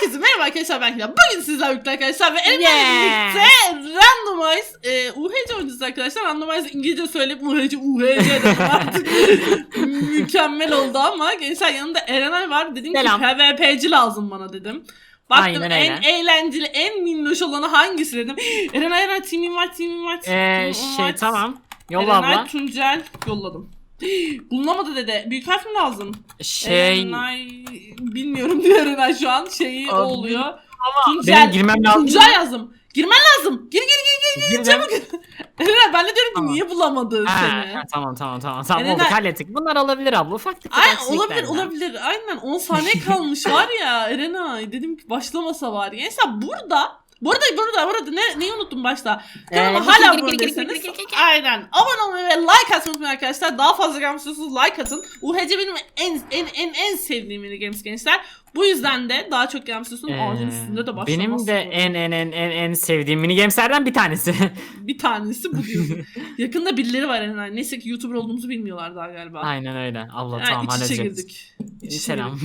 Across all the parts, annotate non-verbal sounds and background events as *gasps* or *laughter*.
Herkese merhaba arkadaşlar ben Hilal. Bugün sizlerle birlikte arkadaşlar ve elimle Yes. birlikte Randomize e, UHC oyuncusu arkadaşlar. Randomize İngilizce söyleyip UHC UHC dedim *laughs* artık. Mükemmel oldu ama gençler yanımda Erenay var. Dedim Selam. ki PvP'ci lazım bana dedim. Baktım Aynen en öyle. eğlenceli, en minnoş olanı hangisi dedim. *gasps* Erenay Erenay team'im var, team'im var. Ee, team'im şey var. tamam. Yolla Erenay abla. Tuncel yolladım. *gasps* Bulunamadı dede. Büyük harf mi lazım? Şey Erenay bilmiyorum *laughs* diyor Erenay şu an şeyi Abi, oluyor. benim Tuncel, girmem lazım. Tuncel yazdım. Girmen lazım. Gir gir gir gir gir çabuk. *laughs* Erenay ben de diyorum ki Tamam. niye bulamadı Ha, seni? ha, tamam tamam tamam tamam Erenay- olduk hallettik. Bunlar olabilir abla ufak tefek Ay olabilir ya. olabilir. Aynen 10 saniye kalmış var ya Erenay. Dedim ki başlamasa var ya. Neyse burada Burada burada burada ne neyi unuttum başta? Kanalıma Ee, hala abone değilseniz aynen abone olmayı ve like atmayı unutmayın arkadaşlar. Daha fazla istiyorsanız like atın. UHC benim en en en en sevdiğim mini games gençler. Bu yüzden de daha çok istiyorsanız Ee, ağacın üstünde de başlamazsınız. Benim de en en en en en sevdiğim mini gameslerden bir tanesi. *laughs* Bir tanesi bu diyorsun. *laughs* Yakında birileri var Erenay. Neyse ki YouTuber olduğumuzu bilmiyorlar daha galiba. Aynen öyle. Abla Yani tamam halledeceğiz. girdik. İç içe Selam.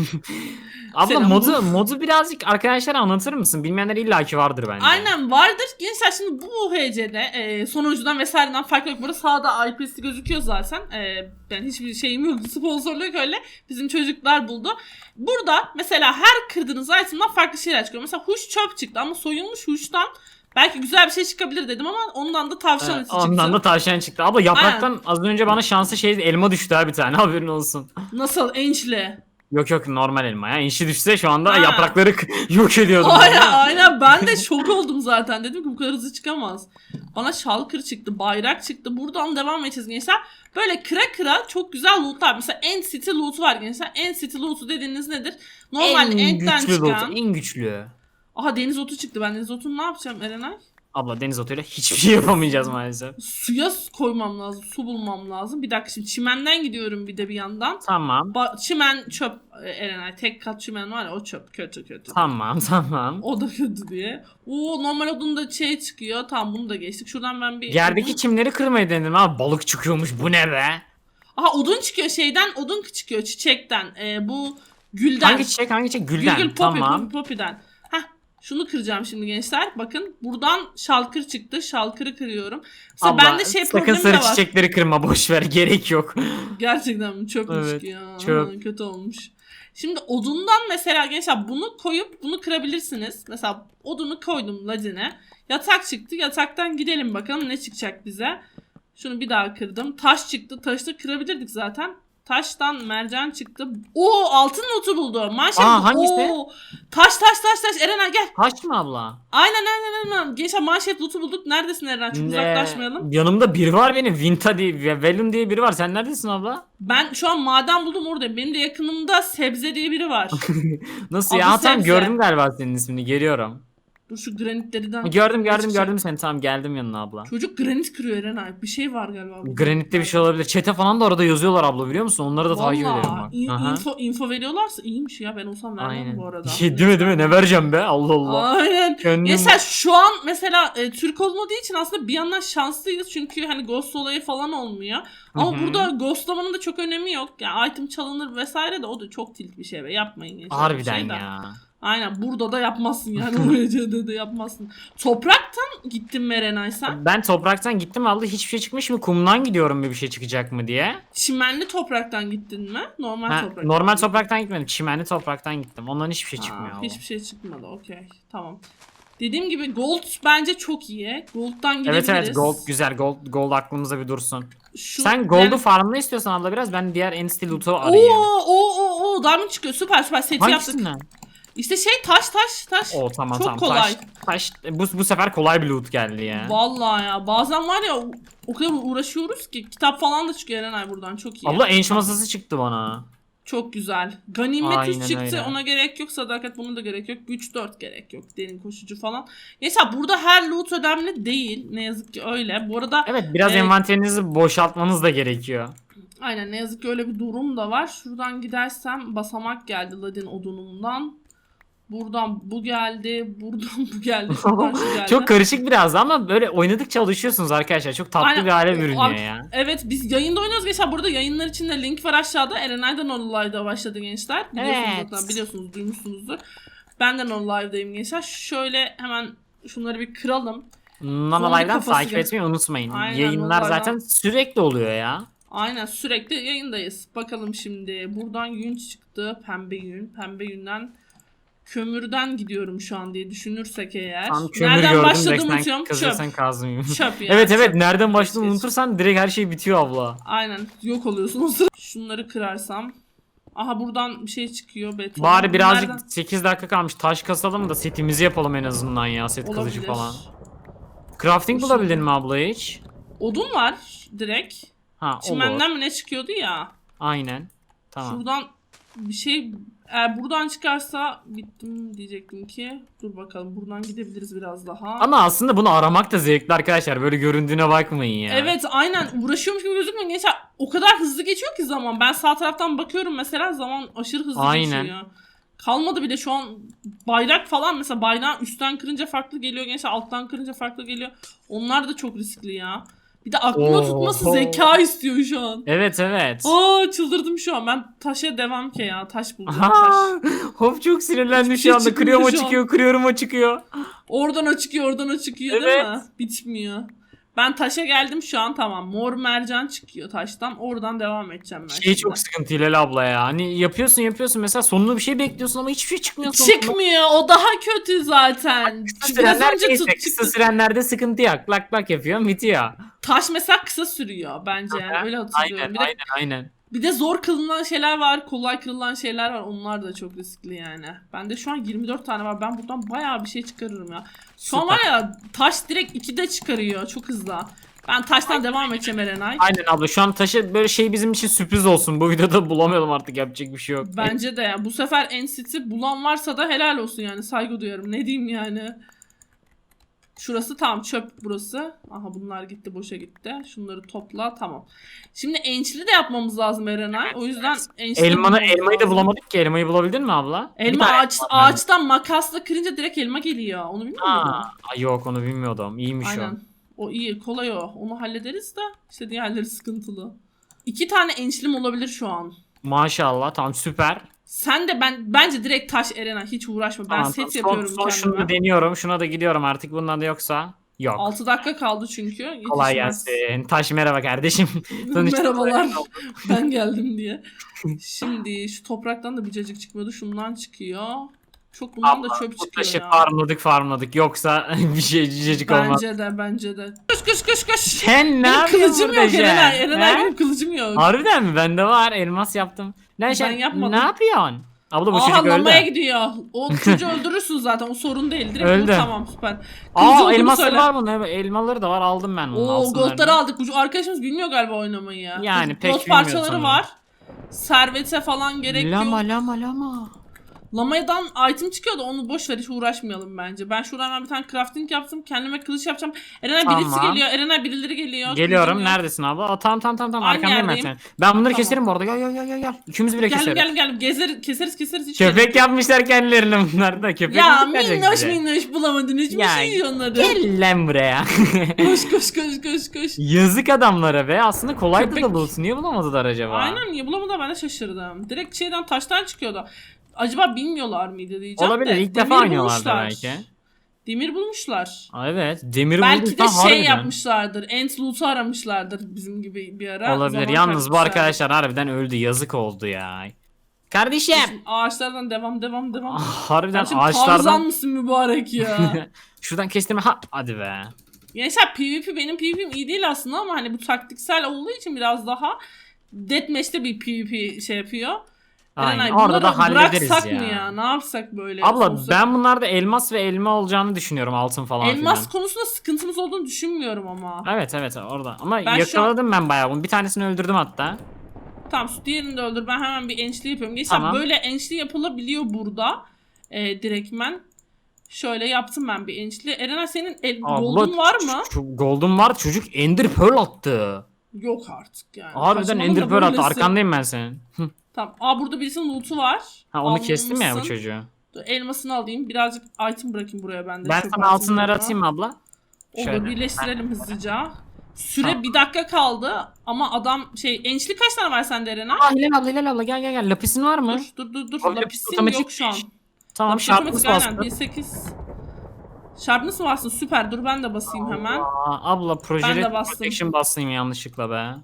*laughs* abla Selam. modu modu birazcık arkadaşlara anlatır mısın? Bilmeyenler illaki vardır bence. Aynen vardır. Gençler şimdi bu UHC'de e, sonucudan vesaireden fark yok. Burada sağda IP'si gözüküyor zaten. E, ben hiçbir şeyim yok. Sponsorluk öyle. Bizim çocuklar buldu. Burada mesela her kırdığınız item'dan farklı şeyler çıkıyor. Mesela huş çöp çıktı ama soyulmuş huştan belki güzel bir şey çıkabilir dedim ama ondan da tavşan eti çıktı. ondan da tavşan çıktı. Abla yapraktan az önce bana şansı şey elma düştü ha bir tane *laughs* haberin olsun. Nasıl ençli? Yok yok normal elma ya. İnşi düşse şu anda Ha. yaprakları *laughs* yok ediyordum. Aynen aynen ben de şok oldum zaten. Dedim ki bu kadar hızlı çıkamaz. Bana şalkır çıktı, bayrak çıktı. Buradan devam edeceğiz gençler. Böyle kıra kıra çok güzel lootlar. Mesela End City loot'u var gençler. End City loot'u dediğiniz nedir? Normal en End'den güçlü çıkan. loot, en güçlü. Aha deniz otu çıktı. Ben deniz otunu ne yapacağım Erenay? Abla deniz otuyla hiçbir şey yapamayacağız maalesef. Suya koymam lazım. Su bulmam lazım. Bir dakika şimdi çimenden gidiyorum bir de bir yandan. Tamam. Ba- çimen çöp e, Erenay. Tek kat çimen var ya o çöp. Kötü kötü. Tamam tamam. O da kötü diye. Oo normal odun da şey çıkıyor. Tamam bunu da geçtik. Şuradan ben bir... Yerdeki çimleri kırmayı denedim abi. Balık çıkıyormuş bu ne be? Aha odun çıkıyor şeyden. Odun çıkıyor çiçekten. Ee, bu gülden. Hangi çiçek hangi çiçek? Gülden. Gül gül poppy, tamam. poppy, poppy'den. Şunu kıracağım şimdi gençler. Bakın buradan şalkır çıktı. Şalkırı kırıyorum. Mesela Abla bende şey sakın problemi de sarı var. çiçekleri kırma boş ver gerek yok. *laughs* Gerçekten mi? Çöpmüş Evet, ki ya. çöp. Kötü olmuş. Şimdi odundan mesela gençler bunu koyup bunu kırabilirsiniz. Mesela odunu koydum ladine. Yatak çıktı. Yataktan gidelim bakalım ne çıkacak bize. Şunu bir daha kırdım. Taş çıktı. Taşı da kırabilirdik zaten. Taştan mercan çıktı. Oo altın notu buldu. Manşet. Aa, hangisi? Oo, taş taş taş taş. Erenay gel. Taş mı abla? Aynen aynen aynen. Gençler manşet loot'u bulduk. Neredesin Eren? Çok Ne? uzaklaşmayalım. Yanımda biri var benim. Vinta diye, Velum diye biri var. Sen neredesin abla? Ben şu an maden buldum oradayım. Benim de yakınımda sebze diye biri var. *laughs* Nasıl Adı ya? Sebze. gördüm galiba senin ismini. Geliyorum. Dur şu granitlerden. Gördüm gördüm Hiçbir şey- gördüm seni. Tamam geldim yanına abla. Çocuk granit kırıyor Erenay. Bir şey var galiba. burada. Granitte bir şey olabilir. Çete falan da orada yazıyorlar abla biliyor musun? Onları da takip Vallahi, ediyorum bak. in- Aha. info, info veriyorlarsa iyiymiş ya. Ben olsam vermem Aynen. bu arada. Şey, *laughs* değil mi değil mi? Ne vereceğim be? Allah Allah. Aynen. Gönlüm... Mesela şu an mesela e, Türk olmadığı için aslında bir yandan şanslıyız çünkü hani ghost olayı falan olmuyor. Ama Hı hı. burada ghostlamanın da çok önemi yok. Yani item çalınır vesaire de o da çok tilt bir şey be. Yapmayın bir Harbiden şey de. ya. Aynen burada da yapmazsın yani o gecede de yapmazsın. Topraktan gittin mi Erenay sen? Ben topraktan gittim abla hiçbir şey çıkmış mı? Kumdan gidiyorum bir şey çıkacak mı diye. Çimenli topraktan gittin mi? Normal Ha, topraktan. normal topraktan gitmedim. Çimenli topraktan gittim. Ondan hiçbir şey Ha, çıkmıyor. Hiçbir şey çıkmadı. Okey. Tamam. Dediğim gibi gold bence çok iyi. Gold'dan gidebiliriz. Evet evet gold güzel gold gold aklımızda bir dursun. Şu, Sen gold'u yani- farmla istiyorsan abla biraz ben diğer Ensteel loot'u arayayım. Oo oo oo oo diamond çıkıyor. Süper süper seti yaptık. İşte şey taş taş taş. Oo tamam Çok tamam. kolay. Taş, taş, bu, bu sefer kolay bir loot geldi ya. Vallahi ya bazen var ya o- o kadar uğraşıyoruz ki kitap falan da çıkıyor Erenay buradan çok iyi. Abla enş masası çıktı bana. Çok güzel. Ganimet Aynen çıktı öyle. ona gerek yok. Sadakat buna da gerek yok. Güç 4 gerek yok. Derin koşucu falan. Mesela burada her loot önemli değil. Ne yazık ki öyle. Bu arada Evet biraz Evet. envanterinizi boşaltmanız da gerekiyor. aynen ne yazık ki öyle bir durum da var. Şuradan gidersem basamak geldi Ladin odunundan. Buradan bu geldi. Buradan bu geldi. Şuradan şu *laughs* geldi. Çok karışık biraz ama böyle oynadıkça alışıyorsunuz arkadaşlar. Çok tatlı Aynen. bir hale bürünüyor ar- ya. Evet. biz yayında oynuyoruz gençler. Burada yayınlar için de link var aşağıda. Erenay'dan olayda başladı gençler. Biliyorsunuz Evet. zaten biliyorsunuz duymuşsunuzdur. Ben de non live'dayım gençler. Şöyle hemen şunları bir kıralım. Nana Live'dan takip etmeyi unutmayın. Aynen, Yayınlar zaten sürekli oluyor ya. Aynen sürekli yayındayız. Bakalım şimdi. Buradan yün çıktı. Pembe yün. Pembe yünden kömürden gidiyorum şu an diye düşünürsek eğer. Tam kömür Nereden gördüm başladığımı unutuyorum. Çöp. Çöp *laughs* yani. evet evet çöp. nereden başladığını unutursan direkt her şey bitiyor abla. Aynen yok oluyorsun o sırada. Şunları kırarsam. Aha buradan bir şey çıkıyor beton. Bari birazcık Nereden- 8 dakika kalmış taş kasalım da setimizi yapalım en azından ya set kılıcı Olabilir. falan. Crafting Şimdi- bulabildin mi abla hiç? Odun var direkt. Ha olur. Çimenden mi ne çıkıyordu ya? Aynen. Tamam. Şuradan bir şey eğer buradan çıkarsa bittim diyecektim ki. Dur bakalım buradan gidebiliriz biraz daha. Ama aslında bunu aramak da zevkli arkadaşlar. Böyle göründüğüne bakmayın ya. Evet aynen uğraşıyormuş gibi gözükmüyor. Gençler o kadar hızlı geçiyor ki zaman. Ben sağ taraftan bakıyorum mesela zaman aşırı hızlı Aynen. geçiyor. Kalmadı bile şu an bayrak falan mesela bayrağın üstten kırınca farklı geliyor gençler alttan kırınca farklı geliyor. Onlar da çok riskli ya. Bir de aklında Oo. tutması zeka istiyor şu an. Evet evet. Aa çıldırdım şu an. Ben taşa devam ki ya. Taş buldum taş. Aha, Hop çok sinirlendim Hiçbir şu şey anda. çıkmıyor Kırıyorum o şu an. çıkıyor, kırıyorum o çıkıyor. Oradan o çıkıyor, oradan o çıkıyor değil Evet. mi? Bitmiyor. Ben taşa geldim şu an tamam. Mor mercan çıkıyor taştan. Oradan devam edeceğim ben Şey şimdi. çok sıkıntı Hilal abla ya. Hani yapıyorsun yapıyorsun mesela sonunu bir şey bekliyorsun ama hiçbir şey çıkmıyor sonunda. Çıkmıyor. O daha kötü zaten. Biraz sürenler önce neyse, tut kısa sürenlerde sıkıntı yok. Lak lak yapıyor bitiyor. Taş mesela kısa sürüyor bence yani. Öyle hatırlıyorum. Aynen bir, de, aynen aynen. Bir de zor kılınan şeyler var. Kolay kırılan şeyler var. Onlar da çok riskli yani. Bende şu an 24 tane var. Ben buradan bayağı bir şey çıkarırım ya. Şu an var ya taş direkt 2'de çıkarıyor. Çok hızlı. Ben taştan devam edeceğim Erenay. Aynen abla şu an taşı böyle şey bizim için sürpriz olsun. Bu videoda bulamayalım artık yapacak bir şey yok. Bence de ya. Bu sefer NCT bulan varsa da helal olsun yani. Saygı duyarım. Ne diyeyim yani. Şurası tam çöp burası. Aha bunlar gitti boşa gitti. Şunları topla tamam. Şimdi ençli de yapmamız lazım Erenay. O yüzden ençli Elmanı, bulmamız elmayı da lazım. bulamadık ki. Elmayı bulabildin mi abla? Bir Elma tane ağaç, elma var. ağaçtan makasla kırınca direkt elma geliyor. Onu bilmiyor muydun? Aa, ay yok onu bilmiyordum. İyiymiş Aynen. O iyi kolay o. Onu hallederiz de işte diğerleri sıkıntılı. İki tane ençlim olabilir şu an. o. Maşallah tamam süper. Sen de ben bence direkt taş Erenay hiç uğraşma. Ben Tamam, set son, yapıyorum son şunu kendime. da deniyorum. Şuna da gidiyorum artık. Bundan da yoksa yok. 6 dakika kaldı çünkü. Yetişmez. Kolay gelsin. Taş merhaba kardeşim. *laughs* Merhabalar. *laughs* ben geldim diye. Şimdi şu topraktan da bir cacık çıkmıyordu. Şundan çıkıyor. Çok bundan da Abla, çöp Bu çıkıyor taşı ya. farmladık farmladık. Yoksa *laughs* bir şey cicicik olmaz. Bence de bence de. Koş koş koş koş. Sen ne Benim yapıyorsun kılıcım yok? Erenay. Erenay benim kılıcım yok. Harbiden mi? Bende var. Elmas yaptım. Lan sen yapmadım. ne yapıyorsun? Abla bu Aha çocuk öldü. lamaya gidiyor. O *laughs* çocuğu öldürürsün zaten. O sorun değil. Direkt Öldü. vur, tamam süper. Aa elmasları söyle. var bunun. Elmaları da var. Aldım ben bunu. Oo goldları aldık. Bu arkadaşımız bilmiyor galiba oynamayı ya. Yani pek bilmiyor parçaları sanırım. var. Servete falan gerek Lama yok. lama lama. Lamadan item çıkıyordu onu boş ver hiç uğraşmayalım bence. Ben şuradan hemen bir tane crafting yaptım. Kendime kılıç yapacağım. Birisi Tamam. geliyor. Erenay birileri geliyor. Geliyorum. Yok. Neredesin abla? Aa, tamam tamam tamam. Aynı Arkandayım ben senin. Ben bunları Tamam. keserim bu arada. Gel gel gel gel. gel. İkimiz bile Geldim keseriz. geldim geldim. Gezer, keseriz keseriz. Hiç Köpek yapmışlar kendilerine bunlar da. Köpek Ya minnoş minnoş bulamadın. Hiçbir Ya, şey yok onları. Gel lan buraya. *laughs* Koş koş koş koş koş. Yazık adamlara be. Aslında kolaydı Köpek- da bulsun. Niye bulamadılar acaba? Aynen niye bulamadı ben de şaşırdım. Direkt şeyden taştan çıkıyordu. Acaba bilmiyorlar mıydı diyeceğim Olabilir. de. İlk defa demir oynuyorlardı bulmuşlar. belki. Demir bulmuşlar. Aa, Evet. Demir Belki de şey harbiden. yapmışlardır. Ant loot'u aramışlardır bizim gibi bir ara. Olabilir. Zaman Yalnız bu kaybetmişlerdir. arkadaşlar harbiden öldü. Yazık oldu ya. Kardeşim. Şimdi Ağaçlardan devam devam devam. Ah, harbiden Kardeşim Tarzan ağaçlardan. mısın mübarek ya? *laughs* Şuradan kestirme. Ha hadi be. Gençler PvP benim PvP'm iyi değil aslında ama hani bu taktiksel olduğu için biraz daha Deathmatch'te bir PvP şey yapıyor. Aynen. Erenay, Orada da hallederiz ya. mı ya? Ne yapsak böyle? Abla Sonuçta ben bunlarda elmas ve elma olacağını düşünüyorum altın falan Elmas filan. konusunda sıkıntımız olduğunu düşünmüyorum ama. Evet evet orada. Ama Ben yakaladım ben bayağı bunu. Bir tanesini öldürdüm hatta. Tamam şu diğerini de öldür. Ben hemen bir ençli yapıyorum. Gençler Tamam. böyle ençli yapılabiliyor burada. E, direktmen. Şöyle yaptım ben bir ençli. Erenay senin el, Abla, gold'un var mı? Gold'um var. Çocuk Ender Pearl attı. Yok artık yani. Harbiden Ender Pearl attı. Arkandayım ben senin. Tamam. Aa burada birisinin loot'u var. Ha onu kestim ya bu çocuğu. Dur, Elmasını alayım. Birazcık item bırakayım buraya ben de. Ben Çöp sana altınları itemlerden. atayım mı abla? Olur birleştirelim hızlıca. Süre Tamam. bir dakika kaldı ama adam şey ençli kaç tane var sende Erenay? Aa Hilal abla Hilal abla gel gel gel. Lapisin var mı? Dur dur dur dur. Otomatik yok şu an. Tamam şartımız Otomatik aynen bastı. 1.8. Şart nasıl bastın? Süper. Dur ben de basayım hemen. Aa, abla Ben projeli de bastım. protection bastım yanlışlıkla be.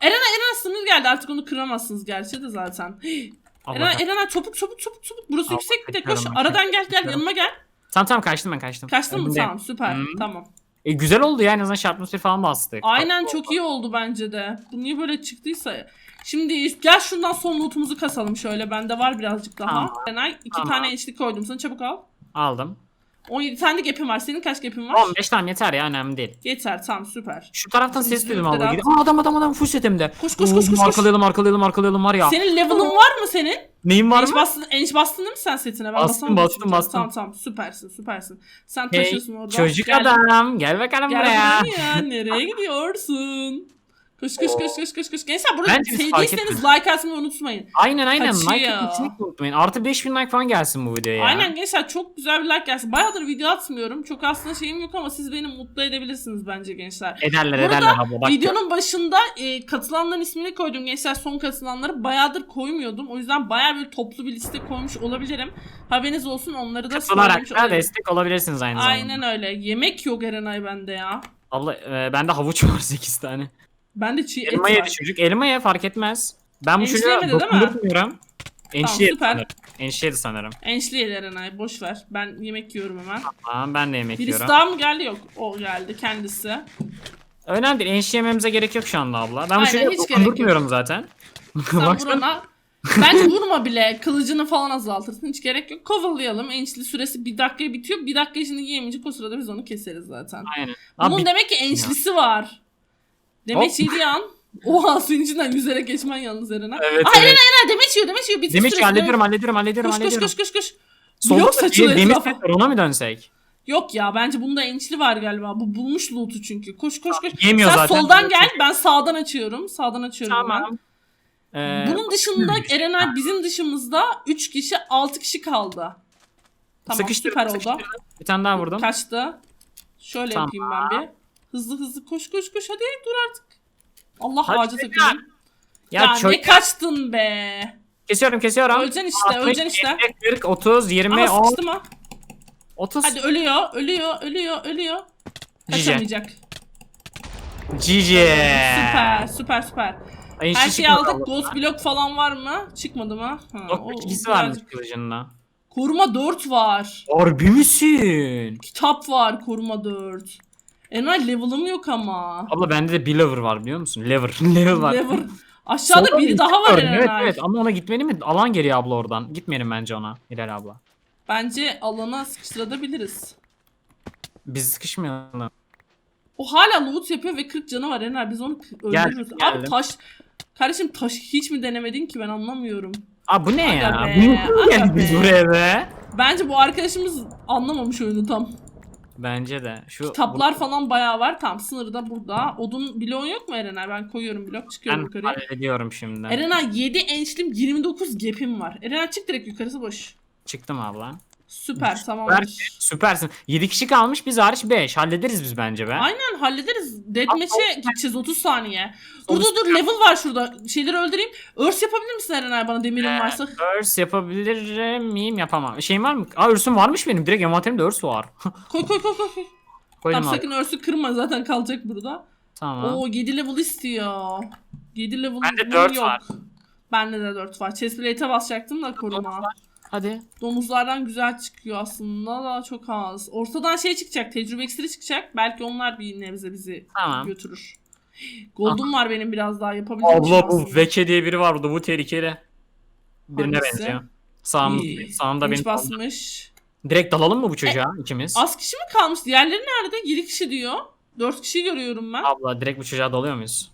Eren Eren sınır geldi. Artık onu kıramazsınız gerçi de zaten. *gasps* Abla, Eren ka- Eren çabuk çabuk çabuk çabuk. Burası Abla, yüksek bir de koş. kaçıyorum Aradan gel gel kaçıyorum. yanıma gel. Tamam tamam kaçtım ben kaçtım. Kaçtın mı? Önündeyim. Tamam süper. Hmm. Tamam. E, güzel oldu ya en azından şartımız bir falan bastık. Aynen çok iyi oldu bence de. Bu niye böyle çıktıysa. Şimdi gel şundan son lootumuzu kasalım şöyle. Bende var birazcık daha. Tamam. Erenay iki Tamam. tane ençlik koydum sana çabuk al. Aldım. 17 tane de gap'im var. Senin kaç gap'in var? 15 tamam yeter ya önemli değil. Yeter tamam süper. Şu taraftan ses duydum abla. Aa, adam adam adam full setimde. Koş koş koş koş. koş. Arkalayalım arkalayalım arkalayalım var ya. Senin level'ın var mı senin? Neyin var Enç mı? bastın, enç bastın değil mi sen setine? Ben Bastım, bastım, bastım. Tamam tamam süpersin süpersin. Sen Hey, taşıyorsun orada. çocuk Gel. adam gel bakalım Gel buraya. buraya. Nereye gidiyorsun? *laughs* Koş koş koş koş koş koş. Gençler burada Bence biz fark sevdiyseniz like atmayı unutmayın. Aynen aynen. Kaçıyor. Like kesinlikle unutmayın. Artı 5000 like falan gelsin bu videoya. Aynen gençler çok güzel bir like gelsin. Bayağıdır video atmıyorum. Çok aslında şeyim yok ama siz beni mutlu edebilirsiniz bence gençler. Ederler Burada ederler abla. Bak, Videonun başında e, katılanların ismini koydum gençler son katılanları bayağıdır koymuyordum. O yüzden bayağı bir toplu bir liste koymuş olabilirim. Haberiniz olsun onları da katılarak söylemiş da olayım. destek olabilirsiniz aynı zamanda. Aynen öyle. Yemek yok Erenay bende ya. Abla e, bende havuç var *laughs* 8 tane. Bende çiğ et Elma var. yedi çocuk. Elma ye fark etmez. Ben bu çocuğa yemedi değil mi? yedi süper. sanırım. Enişte yedi sanırım. Yedi Erenay boş ver. Ben yemek yiyorum hemen. Tamam ben de yemek Birisi yiyorum. daha mı geldi? Yok. O geldi kendisi. Önemli değil. Enişte yememize gerek yok şu anda abla. Ben Aynen, bu çocuğa hiç gerek zaten. *laughs* Sen Baksana. Bence vurma bile. Kılıcını falan azaltırsın. Hiç gerek yok. Kovalayalım. Ençli süresi bir dakikaya bitiyor. Bir dakika içinde yiyemeyecek o sırada biz onu keseriz zaten. Aynen. Bunun Abi, demek ki ençlisi var. Demek Hop. yedi an. Oha içinden yüzerek geçmen yalnız Eren'e. Evet, Aa evet. Eren Eren demeç yiyor demeç yiyor. Ki süresi, hallediyorum hallediyorum hallediyorum Koş koş koş koş koş. Solda Blok da saçılıyor demir etrafa. set var, ona mı dönsek? Yok ya bence bunda ençli var galiba. Bu bulmuş loot'u çünkü. Koş koş koş. Yemiyor Sen zaten. soldan gel. Ben sağdan açıyorum. Sağdan açıyorum ben. Tamam. Ee, Bunun dışında Hmm. Erenay bizim dışımızda 3 kişi 6 kişi kaldı. Tamam süper oldu. Bir tane daha vurdum. Kaçtı. Şöyle Tamam. yapayım ben bir. Hızlı hızlı koş koş koş hadi dur artık. Allah Hadi ağaca tekrar. Ya, Ya, çok ne kaçtın be. kesiyorum kesiyorum. Öleceksin işte 60, öleceksin işte. 50, 40, 30, 20, Ama 10, sıkıştı mı? 30. Hadi ölüyor ölüyor ölüyor ölüyor. Cici. Kaçamayacak. GG. Süper süper süper. Ay, Her hiç şeyi çıkmadı aldık. Ghost block falan var mı? Çıkmadı mı? Ha, Yok o- bilgisi o varmış birazcık- kılıcında. Koruma 4 var. Harbi misin? Kitap var koruma 4. Enay level'ım yok ama. Abla bende de bir lever var biliyor musun? Lever. *laughs* lever var. Level. Aşağıda Solda biri bir daha var gördüm. Evet Erenay. evet ama ona gitmeli mi? Alan geliyor abla oradan. Gitmeyelim bence ona. Hilal abla. Bence alana sıkıştırabiliriz. Biz sıkışmayalım. O hala loot yapıyor ve 40 canı var Erenay. Biz onu k- Gel, öldürürüz. Abi geldim. taş... Kardeşim taş hiç mi denemedin ki ben anlamıyorum. Aa bu ne Aga ya? be, Bu aga geldik biz buraya be? Bence bu arkadaşımız anlamamış oyunu tam. Bence de. Şu Kitaplar falan bayağı var. Tam sınırda burada. Odun bloğun yok mu Erenay? Ben koyuyorum blok çıkıyorum ben yukarıya. hallediyorum şimdi. Erenay 7 ençlim 29 gap'im var. Erenay çık direkt yukarısı boş. Çıktım abla. Süper tamamdır. Süpersin. 7 kişi kalmış biz hariç 5. Hallederiz biz bence be. Aynen hallederiz. Deathmatch'e gideceğiz 30 saniye. Dur dur dur level var şurada. Şeyleri öldüreyim. Örs yapabilir misin Erenay bana demirin Ee, varsa? Örs yapabilir miyim? Yapamam. Şeyim var mı? Aa örsüm varmış benim. Direkt envanterimde örs var. *laughs* Koy koy koy koy. koy. Koydum Tamam abi. sakın örsü kırma zaten kalacak burada. Tamam. Oo 7 level istiyor. 7 level Bende dört yok. var. Bende de 4 var. Chestplate'e basacaktım da koruma. Hadi. Domuzlardan güzel çıkıyor aslında da çok az. Ortadan şey çıkacak, tecrübe iksiri çıkacak. Belki onlar bir nebze bizi Tamam. götürür. Gold'um var benim biraz daha yapabilirim. Abla bu Veke diye biri var burada. Bu tehlikeli. Birine Hangisi? benziyor. Sağım, İyi. sağımda Hiç benim. basmış. Direkt dalalım mı bu çocuğa ikimiz? Az kişi mi kalmış? Diğerleri nerede? 7 kişi diyor. 4 kişi görüyorum ben. Abla direkt bu çocuğa dalıyor muyuz?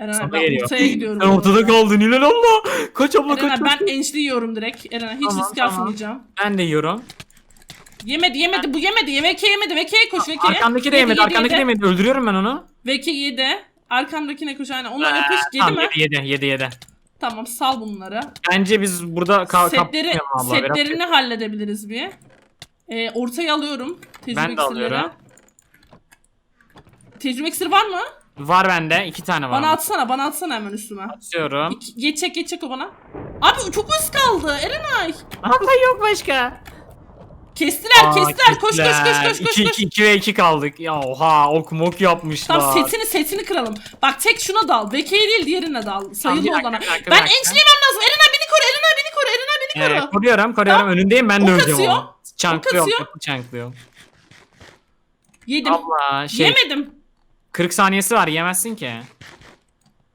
Eren sana ben geliyor. ortaya gidiyorum. Sen ortada kaldın Hilal abla. Kaç abla Eren kaç. ben kaç. ençli yiyorum direkt. Eren hiç Tamam, risk tamam. almayacağım. Ben de yiyorum. Yemedi yemedi bu yemedi. VK yemedi. VK'ye koş VK'ye. Arkandaki de yemedi. Arkandaki de yemedi. Öldürüyorum ben onu. VK yedi. Arkamdakine koş aynen. Ona yapış. Yedi tamam, mi? Yedi yedi yedi yedi. Tamam sal bunları. Bence biz burada ka Setleri, kapatmayalım abla. biraz- setlerini halledebiliriz bir. Ee, ortaya alıyorum. Tecrübe Ben de iksirleri. alıyorum. Tecrübe iksiri var mı? Var bende. iki tane var. Bana atsana, bana atsana hemen üstüme. Atıyorum. İki, geçecek, geçecek o bana. Abi çok az kaldı Erenay. Abla yok başka. Kestiler Aa, kestiler. Koş koş koş koş koş. 2 koş. 2 2 ve 2 kaldık. Ya oha ok mok yapmışlar. Tamam setini setini kıralım. Bak tek şuna dal. Beke'ye değil diğerine dal. Sayılı dakika, olana. Ben dakika. ençleyemem lazım. Erenay beni koru. Erenay beni koru. Erenay beni Ee, koru. koruyorum koruyorum önündeyim ben de öleceğim atıyor. çanklıyorum. Yedim. Abla şey Yemedim. 40 saniyesi var yemezsin ki.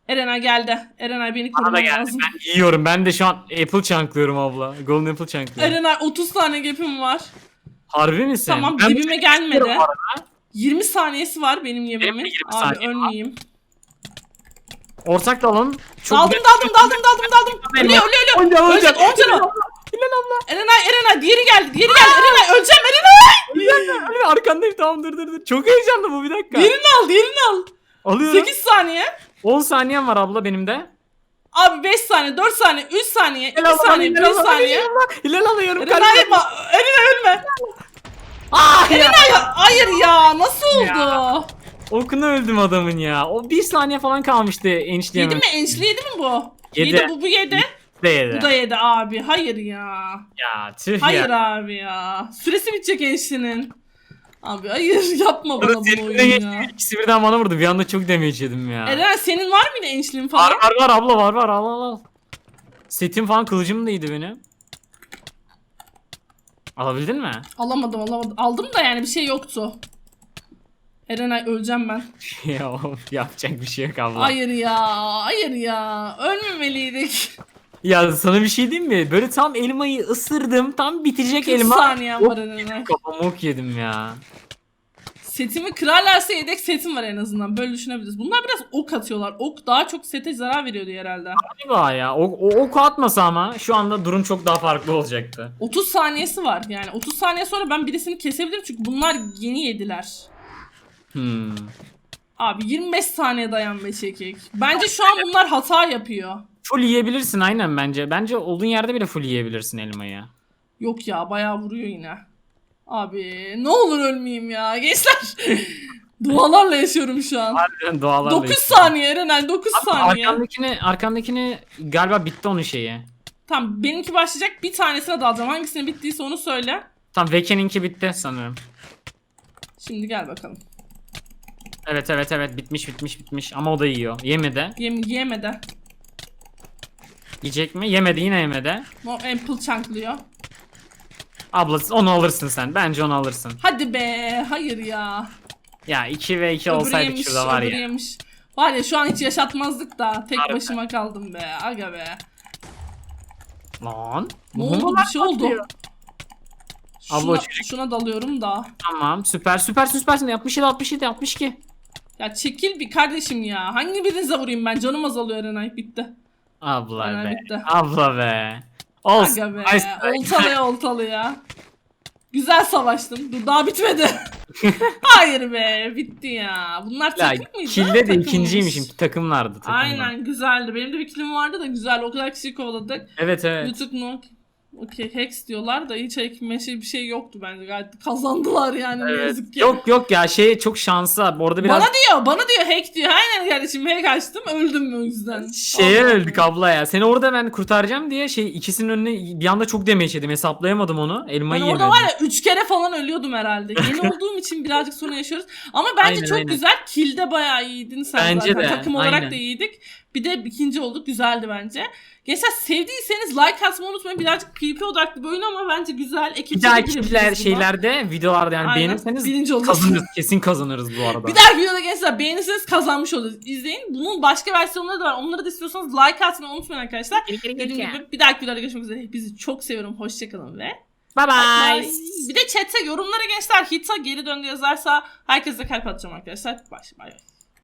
Erenay geldi. Erenay beni Bana da koruman geldi lazım. ben yiyorum ben de şu an apple çanklıyorum abla. Golden apple çanklıyorum. Erenay 30 tane gap'im var. Harbi misin? Tamam Ben dibime bu- gelmedi. bu arada. 20 saniyesi var benim yememin. Benim de 20 Abi saniye var. ölmeyeyim. Ortak dalın. Çok daldım daldım daldım daldım daldım. Benim- Ölüyor ölüyor ölüyor. Ölecek öleceğim. 10 canı. Hilal abla. Erenay Erenay diğeri geldi diğeri geldi. Hilal abla. Arkandayım tamam dur dur dur. Çok heyecanlı bu bir dakika. Diğerini al diğerini al. Alıyorum. 8 saniye. 10 saniyem var abla benim de. Abi 5 saniye 4 saniye 3 saniye 2 Hilal abla, saniye 1 Hilal abla, saniye. Hilal abla. Hilal yapma. Erenay ölme. Ah ya. Hayır ya nasıl oldu? Okunu öldüm adamın ya. O bir saniye falan kalmıştı enişteyemem. Yedi mi ençli yedi mi bu? Yedi. Yedi bu bu yedi. Yedi. Bu da yedi abi. Hayır ya. Ya tüh Hayır ya. abi ya. Süresi bitecek ençlinin. Abi hayır *laughs* yapma bana bunu oyun ya. İkisi birden bana vurdu. Bir anda çok damage yedim ya. Eren senin var mıydı ençliğin falan? Var var var abla var var al al al. Setim falan kılıcım değildi benim. Alabildin mi? Alamadım alamadım. Aldım da yani bir şey yoktu. Erenay öleceğim ben. *laughs* ya yapacak bir şey yok abla. Hayır ya. Hayır ya. Ölmemeliydik. Ya sana bir şey diyeyim mi? Böyle tam elmayı ısırdım. Tam bitecek 40 elma. saniyem Ok var Erenay. Kafam ok yedim ya. Setimi kırarlarsa yedek setim var en azından. Böyle düşünebiliriz. Bunlar biraz ok atıyorlar. Ok daha çok sete zarar veriyordu herhalde. Galiba ya. O, o oku atmasa ama şu anda durum çok daha farklı olacaktı. 30 saniyesi var yani. 30 saniye sonra ben birisini kesebilirim çünkü bunlar yeni yediler. Hmm. Abi 25 saniye dayan be çekik. Bence şu an bunlar hata yapıyor. Full yiyebilirsin aynen bence. Bence olduğun yerde bile full yiyebilirsin elmayı. Yok ya bayağı vuruyor yine. Abi ne olur ölmeyeyim ya *laughs* gençler. Dualarla yaşıyorum şu an. Harbiden doğalarla 9 yaşıyor. saniye Erenel 9 Abi saniye. Arkandakini, arkandakini galiba bitti onun şeyi. Tamam benimki başlayacak bir tanesine dalacağım. Hangisine bittiyse onu söyle. Tam Veke'ninki bitti sanırım. Şimdi gel bakalım. Evet evet evet bitmiş bitmiş bitmiş ama o da yiyor. Yemedi. Yem yemedi. Yiyecek mi? Yemedi yine yemedi. O apple çanklıyor. Abla onu alırsın sen. Bence onu alırsın. Hadi be hayır ya. Ya 2 ve 2 Öbürü olsaydık yemiş, şurada var öbürü ya. yemiş. Var ya şu an hiç yaşatmazdık da tek Harbi. başıma kaldım be aga be. Lan. Ne oldu bir şey oldu. Şuna, Abla o çocuk- şuna dalıyorum da. Tamam süper süpersin süpersin. 67 67 62. Ya çekil bir kardeşim ya. Hangi birinize vurayım ben? Canım azalıyor Erenay. Bitti. Abla be. bitti. Abla be. Olsun. Aga be. Nice. Oltalıya oltalıya. Güzel savaştım. Dur daha bitmedi. *laughs* Hayır be. Bitti ya. Bunlar Ya takım mıydı? kilde de Takımmış. ikinciymişim. Takımlardı takımlar. Aynen güzeldi. Benim de bir kilim vardı da güzel. O kadar kişiyi kovaladık. Evet evet. YouTube mu? Okey Hex diyorlar da hiç ekme şey bir şey yoktu bence. Gayet kazandılar yani ne Evet. yazık ki. Yok yok ya şey çok şansı. Orada biraz Bana diyor, bana diyor hack diyor. Aynen kardeşim hack açtım öldüm o yüzden. Şeye Allah öldük Allah. abla ya. Seni orada ben kurtaracağım diye şey ikisinin önüne bir anda çok damage yedim. Hesaplayamadım onu. Ben Elmayı orada yemedim. var ya 3 kere falan ölüyordum herhalde. Yeni *laughs* olduğum için birazcık sorun yaşıyoruz. Ama bence Aynen, çok aynen. güzel. Kill'de bayağı iyiydin sen Bence zaten. de, Takım olarak aynen. da iyiydik. Bir de ikinci olduk. Güzeldi bence. Gençler sevdiyseniz like atmayı unutmayın. Birazcık PvP odaklı bir oyun ama bence güzel. Bir Ekipçe daha de ekipler girebiliriz buna. şeylerde videolarda yani Aynen. beğenirseniz Birinci oluruz. kazanırız. Kesin kazanırız bu arada. Bir dahaki videoda gençler beğenirseniz kazanmış oluruz. İzleyin. Bunun başka versiyonları da var. Onları da istiyorsanız like atmayı unutmayın arkadaşlar. Dediğim gibi bir dahaki videoda görüşmek üzere. Hepinizi çok seviyorum. Hoşçakalın ve Bye bye. Bye. Bir de chat'e yorumlara gençler Hita geri döndü yazarsa herkese kalp atacağım arkadaşlar. Bay. bay.